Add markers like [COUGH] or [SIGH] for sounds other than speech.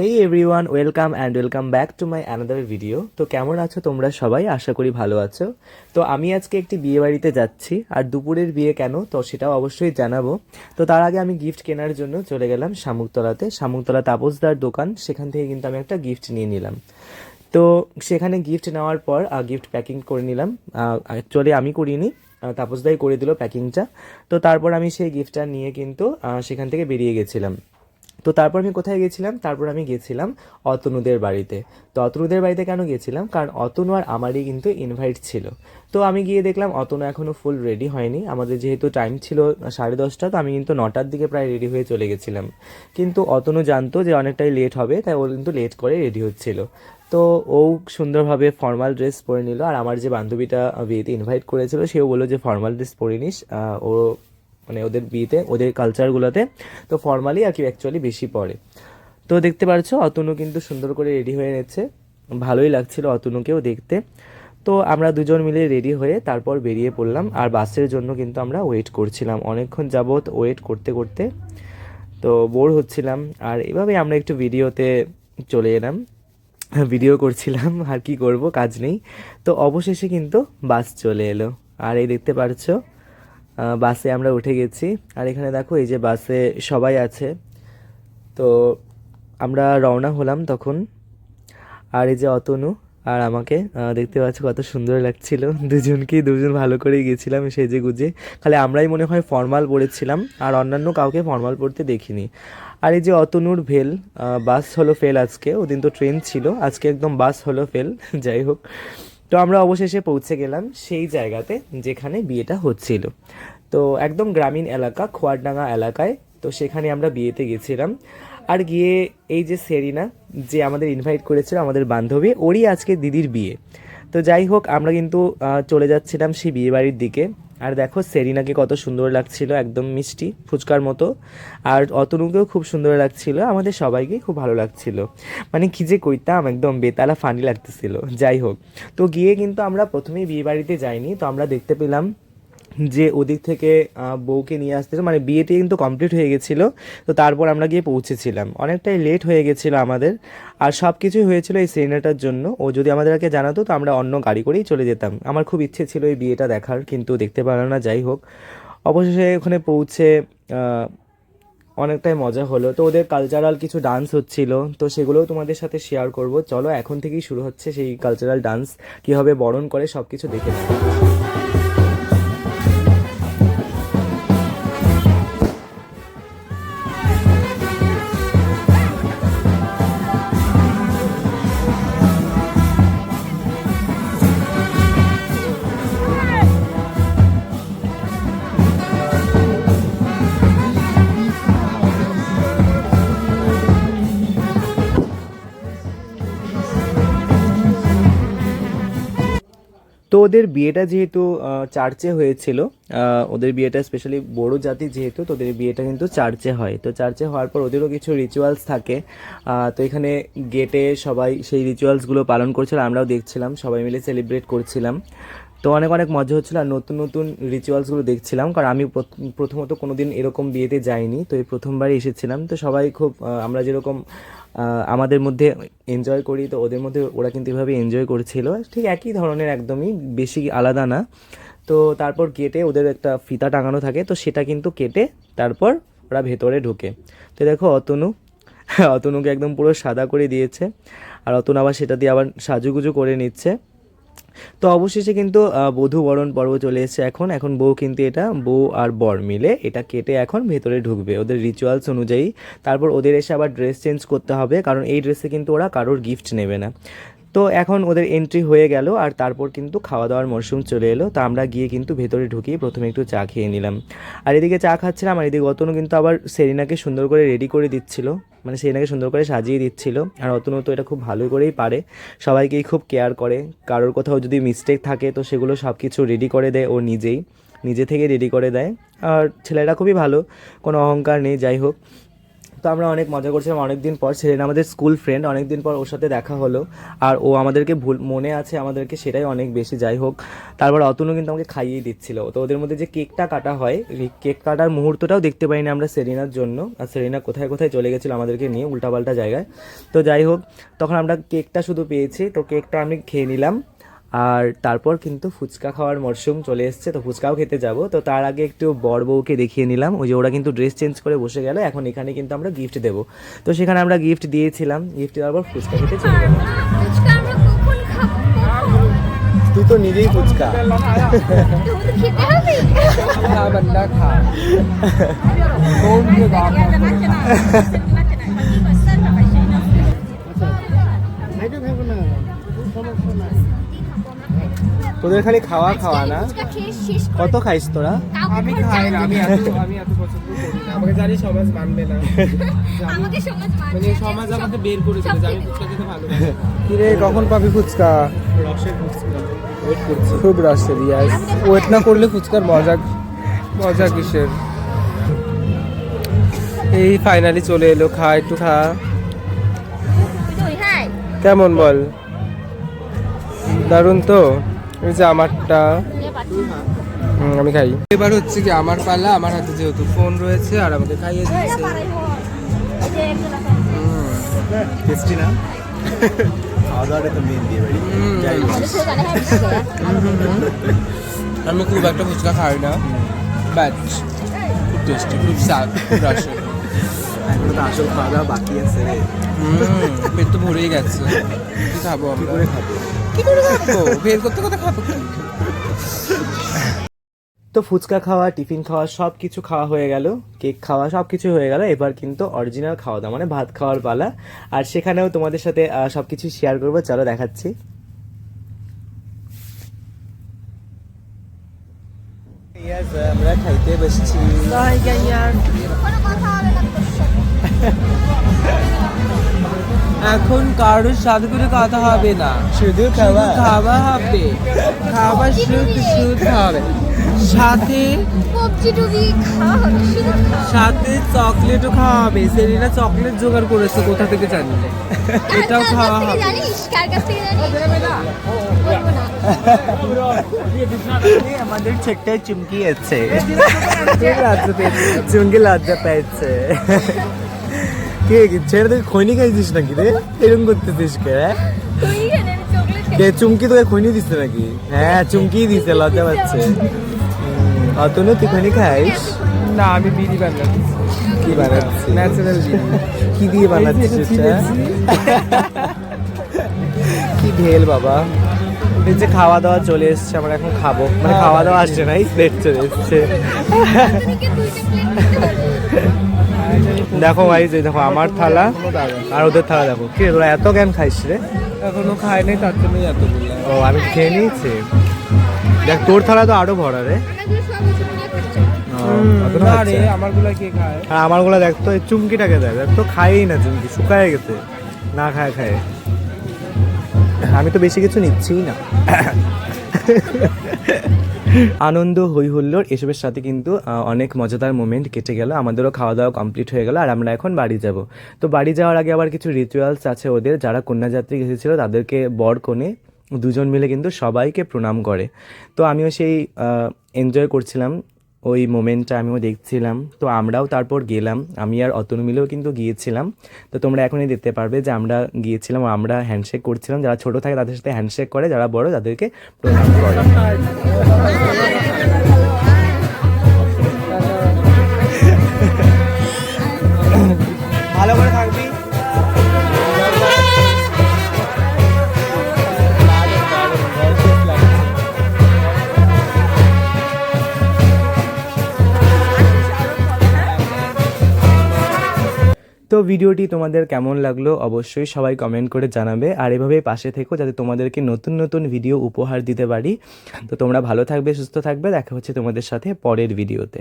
Hey everyone welcome and welcome back to my another video তো কেমন আছো তোমরা সবাই? আশা করি ভালো আছো। তো আমি আজকে একটি বিয়ে বাড়িতে যাচ্ছি। আর দুপুরের বিয়ে কেন? তো সেটাও অবশ্যই জানাব। তো তার আগে আমি গিফট কেনার জন্য চলে গেলাম শামুকতলাতে। শামুকতলা তাপসদার দোকান। সেখান থেকে কিন্তু আমি একটা গিফট নিয়ে নিলাম। তো সেখানে গিফট নেওয়ার পর গিফট প্যাকিং করে নিলাম। অ্যাকচুয়ালি আমি করিনি। তাপসদাই করে দিল প্যাকিংটা তো তারপর আমি সেই গিফটটা নিয়ে কিন্তু সেখান থেকে বেরিয়ে গেছিলাম। তো তারপর আমি কোথায় গেছিলাম? তারপর আমি গেছিলাম অতনুদের বাড়িতে। তো অতনুদের বাড়িতে কেন গেছিলাম? কারণ অতনু আর আমারই কিন্তু ইনভাইট ছিল। তো আমি গিয়ে দেখলাম অতনু এখনও ফুল রেডি হয়নি। আমাদের যেহেতু টাইম ছিল সাড়ে দশটা, তো আমি কিন্তু নটার দিকে প্রায় রেডি হয়ে চলে গেছিলাম। কিন্তু অতনু জানতো যে অনেকটাই লেট হবে, তাই ও কিন্তু লেট করে রেডি হচ্ছিল। তো ও সুন্দরভাবে ফর্মাল ড্রেস পরে নিল। আর আমার যে বান্ধবীটা বিয়েতে ইনভাইট করেছিল, সেও বলল যে ফর্মাল ড্রেস পরে নিস। ও মানে ওদের বিয়েতে, ওদের কালচারগুলোতে তো ফর্মালি আর কি অ্যাকচুয়ালি বেশি পড়ে। তো দেখতে পারছ, অতনু কিন্তু সুন্দর করে রেডি হয়ে নিচ্ছে। ভালোই লাগছিল অতনুকেও দেখতে। তো আমরা দুজন মিলে রেডি হয়ে তারপর বেরিয়ে পড়লাম, আর বাসের জন্য কিন্তু আমরা ওয়েট করছিলাম। অনেকক্ষণ যাবৎ ওয়েট করতে করতে তো বোর হচ্ছিলাম। আর এভাবে আমরা একটু ভিডিওতে চলে এলাম। ভিডিও করছিলাম, আর কি করব, কাজ নেই। তো অবশেষে কিন্তু বাস চলে এলো। আর এই দেখতে পারছ বাসে আমরা উঠে গেছি। আর এখানে দেখো, এই যে বাসে সবাই আছে। তো আমরা রওনা হলাম তখন। আর এই যে অতনু আর আমাকে দেখতে পাচ্ছ কত সুন্দর লাগছিল। [LAUGHS] দুজনকেই দুজন ভালো করেই গেছিলাম সেজে গুজে। খালি আমরাই মনে হয় ফর্মাল পরেছিলাম আর অন্যান্য কাউকে ফর্মাল পরতে দেখিনি। আর এই যে অতনুর ভেল বাস হলো ফেল আজকে। ওদিন তো ট্রেন ছিল, আজকে একদম বাস হলো ফেল। [LAUGHS] যাই হোক। তো আমরা অবশেষে পৌঁছে গেলাম সেই জায়গাতে যেখানে বিয়েটা হচ্ছিল। তো একদম গ্রামীণ এলাকা, খোয়ারডাঙ্গা এলাকায়। তো সেখানে আমরা বিয়েতে গেছিলাম। আর গিয়ে এই যে সেরিনা, যে আমাদের ইনভাইট করেছিল আমাদের বান্ধবী, ওরই আজকে দিদির বিয়ে। তো যাই হোক, আমরা কিন্তু চলে যাচ্ছিলাম সেই বিয়েবাড়ির দিকে। আর দেখো, সেরিনাকে কত সুন্দর লাগছিল, একদম মিষ্টি, ফুচকার মতো। আর অতনুকেও খুব সুন্দর লাগছিল, আমাদের সবাইকেই খুব ভালো লাগছিল। মানে কী যে কইতাম, একদম বেতালা ফানি লাগতেছিল, যাই হোক। তো গিয়ে কিন্তু আমরা প্রথমেই বিয়েবাড়িতে যাইনি, তো আমরা দেখতে পেলাম যে ওদিক থেকে বউকে নিয়ে আসতেছে মানে বিয়েটি কিন্তু কমপ্লিট হয়ে গেছিল, তো তারপর আমরা গিয়ে পৌঁছেছিলাম। অনেকটাই লেট হয়ে গেছিল আমাদের, আর সব কিছুই হয়েছিল এই সিনেমাটার জন্য। ও যদি আমাদেরকে জানাতো, তো আমরা অন্য গাড়ি করেই চলে যেতাম। আমার খুব ইচ্ছে ছিল এই বিয়েটা দেখার, কিন্তু দেখতে পারলাম না, যাই হোক। অবশেষে ওখানে পৌঁছে অনেকটাই মজা হলো। তো ওদের কালচারাল কিছু ডান্স হচ্ছিল, তো সেগুলোও তোমাদের সাথে শেয়ার করব। চলো, এখন থেকেই শুরু হচ্ছে সেই কালচারাল ডান্স কীভাবে বরণ করে সব কিছু দেখে তো ওদের বিয়েটা যেহেতু চার্চে হয়েছিল ওদের বিয়েটা স্পেশালি বড় জাতি যেহেতু, তো ওদের বিয়েটা কিন্তু চার্চে হয়। তো চার্চে হওয়ার পর ওদেরও কিছু রিচুয়ালস থাকে। তো এখানে গেটে সবাই সেই রিচুয়ালসগুলো পালন করছিল, আমরাও দেখছিলাম, সবাই মিলে সেলিব্রেট করছিলাম। তো অনেক অনেক মজা হচ্ছিল আর নতুন নতুন রিচুয়ালসগুলো দেখছিলাম, কারণ আমি প্রথ- প্রথমত কোনো দিন এরকম বিয়েতে যাইনি, তো এই প্রথমবারই এসেছিলাম। তো সবাই খুব আমরা যেরকম আমাদের মধ্যে এনজয় করি, তো ওদের মধ্যে ওরা কিন্তু এভাবে এনজয় করছিল। ঠিক একই ধরনের একদমই, বেশি আলাদা না। তো তারপর কেটে ওদের একটা ফিতা টাঙানো থাকে, তো সেটা কিন্তু কেটে তারপর ওরা ভেতরে ঢোকে। তো দেখো, অতনু, অতনুকে একদম পুরো সাদা করে দিয়েছে। আর অতনু আবার সেটা দিয়ে আবার সাজুগুজু করে নিচ্ছে। তো অবশেষে কিন্তু বধু বরণ পর্ব চলে এসছে এখন। এখন বউ কিন্তু এটা, বউ আর বর মিলে এটা কেটে এখন ভেতরে ঢুকবে ওদের রিচুয়ালস অনুযায়ী। তারপর ওদের এসে আবার ড্রেস চেঞ্জ করতে হবে, কারণ এই ড্রেসে কিন্তু ওরা কারোর গিফট নেবে না। তো এখন ওদের এন্ট্রি হয়ে গেল আর তারপর কিন্তু খাওয়া দাওয়ার মরশুম চলে এলো। তো আমরা গিয়ে কিন্তু ভেতরে ঢুকিয়ে প্রথমে একটু চা খেয়ে নিলাম। আর এদিকে চা খাচ্ছিলাম আর এদিকে অতনু কিন্তু আবার সেরিনাকে সুন্দর করে রেডি করে দিচ্ছিল। মানে সেরিনাকে সুন্দর করে সাজিয়ে দিচ্ছিল। আর অতনু তো এটা খুব ভালো করেই পারে। সবাইকেই খুব কেয়ার করে। কারোর কোথাও যদি মিস্টেক থাকে তো সেগুলো সব কিছু রেডি করে দেয় ও নিজেই। নিজে থেকে রেডি করে দেয়। আর ছেলেটা খুবই ভালো। কোনো অহংকার নেই, যাই হোক। তো আমরা অনেক মজা করছিলাম অনেকদিন পর। সেদিন আমাদের স্কুল ফ্রেন্ড অনেকদিন পর ওর সাথে দেখা হলো। আর ও আমাদেরকে ভুল, মনে আছে আমাদেরকে সেটাই অনেক বেশি। যাই হোক, তারপর অতনু কিন্তু আমাকে খাইয়ে দিচ্ছিল। তো ওদের মধ্যে যে কেকটা কাটা হয় কেক কাটার মুহূর্তটাও দেখতে পাইনি আমরা সেরিনার জন্য। আর সেরিনা কোথায় কোথায় চলে গেছিল আমাদেরকে নিয়ে উল্টাপাল্টা জায়গায়। তো যাই হোক, তখন আমরা কেকটা শুধু পেয়েছি। তো কেকটা আমি খেয়ে নিলাম। আর তারপর কিন্তু ফুচকা খাওয়ার মরশুম চলে এসছে তো ফুচকাও খেতে যাব। তো তার আগে একটু বর বউকে দেখিয়ে নিলাম ওই যে ওরা কিন্তু ড্রেস চেঞ্জ করে বসে গেল এখন এখানে কিন্তু আমরা গিফট দেবো। তো সেখানে আমরা গিফট দিয়েছিলাম গিফট দেওয়ার পর ফুচকা খেতে চলে গেলাম ফুচকা আমরা কখন খাব কখন? তুই তো নিজেই ফুচকা। [LAUGHS] [LAUGHS] তোমাদের [LAUGHS] তোদের খালি খাওয়া খাওয়া না। কত খাইস তোরা? আমি খাই না আমি এত আমি এত পছন্দ করি না। আমাকে জানি সমাজ মানবে না। [LAUGHS] আমাকে সমাজ মানবে মানে সমাজ আমাকে বের করে দিল আমি ফুচকা খেতে ভালোবাসি। কিরে কখন পাবি ফুচকা? রসের ফুচকা। ওয়েট করছি। খুব রসের ইয়াস ওয়েট না করলে ফুচকার মজা মজা কিসের? এই ফাইনালি চলে এলো খা একটু খা। কেমন বল? দারুণ তো? এই যে আমারটা। আমি খাই। এবার হচ্ছে কি আমার পালা আমার হাতে যেহেতু ফোন রয়েছে আর আমাকে খাইয়ে দিচ্ছে। টেস্টি না? খাওয়া দাওয়াটা তো মেন দিয়ে আমি খুব একটা ফুচকা খাই না বাট খুব টেস্টি খুব স্বাদ খুব রসের। এখনও তো আসল খাওয়া দাওয়া বাকি আছে রে। পেট তো ভরেই গেছে। কি খাব আমরা? করে খাব? কি করে খাব? বের করতে করতে খাব তো ফুচকা খাওয়া টিফিন খাওয়া সব কিছু খাওয়া হয়ে গেল। কেক খাওয়া সব কিছু হয়ে গেল। এবার কিন্তু অরিজিনাল খাওয়া দাওয়া মানে ভাত খাওয়ার পালা। আর সেখানেও তোমাদের সাথে আহ, সবকিছু শেয়ার করব। চলো দেখাচ্ছি। আমরা খাইতে বসছি এখন কারোর সাথে করে কথা হবে না। শুধু খাওয়া। খাওয়া হবে। খাবার শুধু শুধু হবে। সাথে খাওয়া খাওয়া। সাথে চকলেটও খাওয়া হবে। সেরিনা চকলেট জোগাড় করেছে কোথা থেকে জানি এটাও খাওয়া হবে। আমাদের ছোট্ট চুমকি আছে। চুমকি লজ্জা পেয়েছে। কে ছেড়ে তুই খৈনি খাইছিস নাকি রে? এরকম করতেছিস কে? হ্যাঁ? তুই এখানে চকলেট কে চুমকি তোকে খৈনি দিচ্ছে নাকি? হ্যাঁ চুমকি দিছে লজ্জা পাচ্ছে। অতনু তুই খৈনি খাইস? না আমি বিড়ি বানাচ্ছি। কি বানাচ্ছি ন্যাচারাল বিড়ি। কি দিয়ে বানাচ্ছিস এটা? কি ঢেল বাবা। এই যে খাওয়া দাওয়া চলে এসছে আমরা এখন খাব। মানে খাওয়া দাওয়া আসছে না এই প্লেট চলে এসছে। দেখো ভাই যে দেখো আমার থালা আর ওদের থালা দেখো। কি তোরা এত জ্ঞান খাইস রে? এখনও খাই নাই তার জন্যই এত ও আমি খেয়ে নিয়েছি। দেখ তোর থালা তো আরও ভরা রে। আর আমারগুলো দেখ তো এই চুমকিটাকে দেখ দেখ তো খাইই না চুমকি শুকায় গেছে। না খায় খায়। আমি তো বেশি কিছু নিচ্ছিই না। আনন্দ হই হুল্লোড় এসবের সাথে কিন্তু অনেক মজাদার মোমেন্ট কেটে গেল। আমাদেরও খাওয়া দাওয়া কমপ্লিট হয়ে গেল আর আমরা এখন বাড়ি যাব। তো বাড়ি যাওয়ার আগে আবার কিছু রিচুয়ালস আছে ওদের। যারা কন্যাযাত্রী এসেছিল, তাদেরকে বর, কনে দুজন মিলে কিন্তু সবাইকে প্রণাম করে। তো আমিও সেই এনজয় করছিলাম। ওই মোমেন্টটা আমিও দেখছিলাম। তো আমরাও তারপর গেলাম। আমি আর অতনু মিলেও কিন্তু গিয়েছিলাম। তো তোমরা এখনই দেখতে পারবে যে আমরা গিয়েছিলাম, আমরা হ্যান্ডশেক করছিলাম। যারা ছোট থাকে তাদের সাথে হ্যান্ডশেক করে, যারা বড় তাদেরকে [LAUGHS] তো ভিডিওটি তোমাদের কেমন লাগল অবশ্যই সবাই কমেন্ট করে জানাবে। আর এভাবে পাশে থেকো যাতে তোমাদেরকে নতুন নতুন ভিডিও উপহার দিতে পারি। তো তোমরা ভালো থাকবে, সুস্থ থাকবে। দেখা হচ্ছে তোমাদের সাথে পরের ভিডিওতে